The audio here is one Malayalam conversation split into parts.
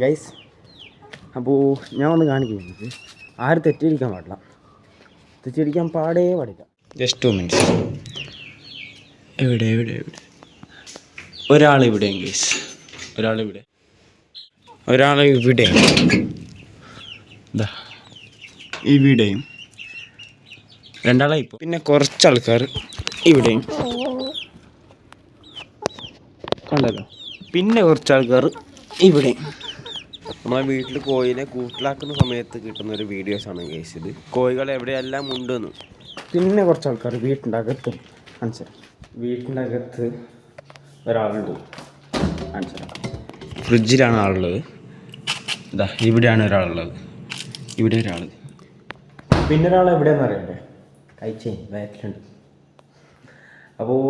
ഗൈസ് അപ്പോൾ ഞാൻ ഒന്ന് കാണിക്കുന്നത് ആരും തെറ്റിയിരിക്കാൻ പാടില്ല. തെറ്റിയിരിക്കാൻ പാടേ പാടില്ല. ജസ്റ്റ് ടു മിനിറ്റ്സ് എവിടെ എവിടെ എവിടെ? ഒരാൾ ഇവിടെ ഗൈസ് ഒരാൾ ഇവിടെ ഒരാൾ ഇവിടെയും. ഇതാ ഇവിടെയും രണ്ടാളായി പിന്നെ കുറച്ച് ആൾക്കാർ ഇവിടെയും. കണ്ടല്ലോ? പിന്നെ കുറച്ച് ആൾക്കാർ ഇവിടെയും. നമ്മളെ വീട്ടിൽ കോഴിനെ കൂട്ടിലാക്കുന്ന സമയത്ത് കിട്ടുന്ന ഒരു വീഡിയോസാണ് കേസ് ഇത്. കോഴികൾ എവിടെയെല്ലാം ഉണ്ടെന്ന്. പിന്നെ കുറച്ച് ആൾക്കാർ വീട്ടിന്റെ അകത്ത് മനസ്സിലായി വീട്ടിന്റെ അകത്ത് ഒരാളുണ്ട്. മനസ്സിലായി ഫ്രിഡ്ജിലാണ് ആളുള്ളത്. ഇതാ ഇവിടെയാണ് ഒരാളുള്ളത്. ഇവിടെ ഒരാൾ പിന്നെ ഒരാൾ എവിടെയാണെന്ന് അറിയണ്ടേ? കഴിച്ചേ വയറ്റിലുണ്ട്. അപ്പോൾ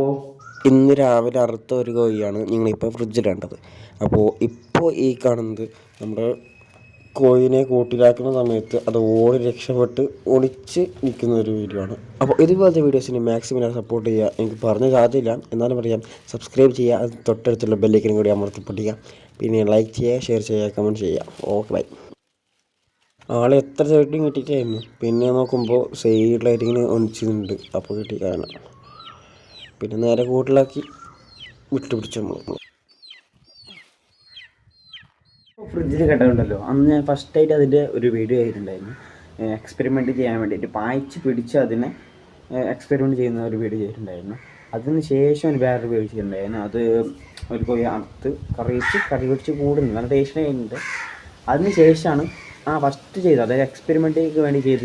ഇന്ന് രാവിലെ അറുത്ത ഒരു കോഴിയാണ് നിങ്ങളിപ്പോൾ ഫ്രിഡ്ജിൽ കണ്ടത്. അപ്പോൾ ഇപ്പോൾ ഈ കാണുന്നത് നമ്മുടെ കോഴിനെ കൂട്ടിലാക്കുന്ന സമയത്ത് അത് ഓടി രക്ഷപ്പെട്ട് ഒളിച്ച് നിൽക്കുന്ന ഒരു വീഡിയോ ആണ്. അപ്പോൾ ഇതുപോലത്തെ വീഡിയോസിന് മാക്സിമം സപ്പോർട്ട് ചെയ്യുക. എനിക്ക് പറഞ്ഞു സാധ്യമില്ല എന്നാലും പറയാം സബ്സ്ക്രൈബ് ചെയ്യുക. അത് തൊട്ടടുത്തുള്ള ബെല്ലേക്കിനും കൂടി അമർത്തി പിന്നെ ലൈക്ക് ചെയ്യുക ഷെയർ ചെയ്യുക കമന്റ് ചെയ്യുക. ഓക്കെ ബൈ ആളെ എത്ര സൈഡിലും കിട്ടിയിട്ടായിരുന്നു. പിന്നെ നോക്കുമ്പോൾ സൈഡിലായിട്ട് ഇങ്ങനെ ഒന്നിച്ചിട്ടുണ്ട് അപ്പോൾ കിട്ടിക്കാണ് പിന്നെ നേരെ കൂട്ടിലാക്കി വിട്ടുപിടിച്ചു നമ്മൾ ഫ്രിഡ്ജിൽ കണ്ടിട്ടുണ്ടല്ലോ അന്ന് ഞാൻ ഫസ്റ്റ് ആയിട്ട് അതിന്റെ ഒരു വീഡിയോ ചെയ്തിട്ടുണ്ടായിരുന്നു. എക്സ്പെരിമെന്റ് ചെയ്യാൻ വേണ്ടിയിട്ട് പായച്ച് പിടിച്ച് അതിനെ എക്സ്പെരിമെന്റ് ചെയ്യുന്ന ഒരു വീഡിയോ ചെയ്തിട്ടുണ്ടായിരുന്നു. അതിന് ശേഷം ഒരു വേറൊരു വീഡിയോ ചെയ്തിട്ടുണ്ടായിരുന്നു അത് ഒരു കോഴി അറുത്ത് കറി വെച്ച് കറി വെച്ച് കൂടുന്നു. നല്ല ടേസ്റ്റ് കഴിഞ്ഞിട്ട് അതിന് ശേഷമാണ് ആ ഫസ്റ്റ് ചെയ്തത് അതായത് എക്സ്പെരിമെന്റേക്ക് വേണ്ടി ചെയ്ത്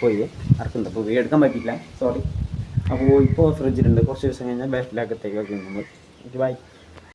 കോഴിയെ അറക്കുന്നത്. അപ്പോൾ വീഡിയോ എടുക്കാൻ പറ്റിയില്ല സോറി അപ്പോൾ ഇപ്പോൾ ഫ്രിഡ്ജിലുണ്ട് കുറച്ച് ദിവസം കഴിഞ്ഞാൽ ബാക്കിലാക്കത്തേക്ക് നമ്മൾ ബൈ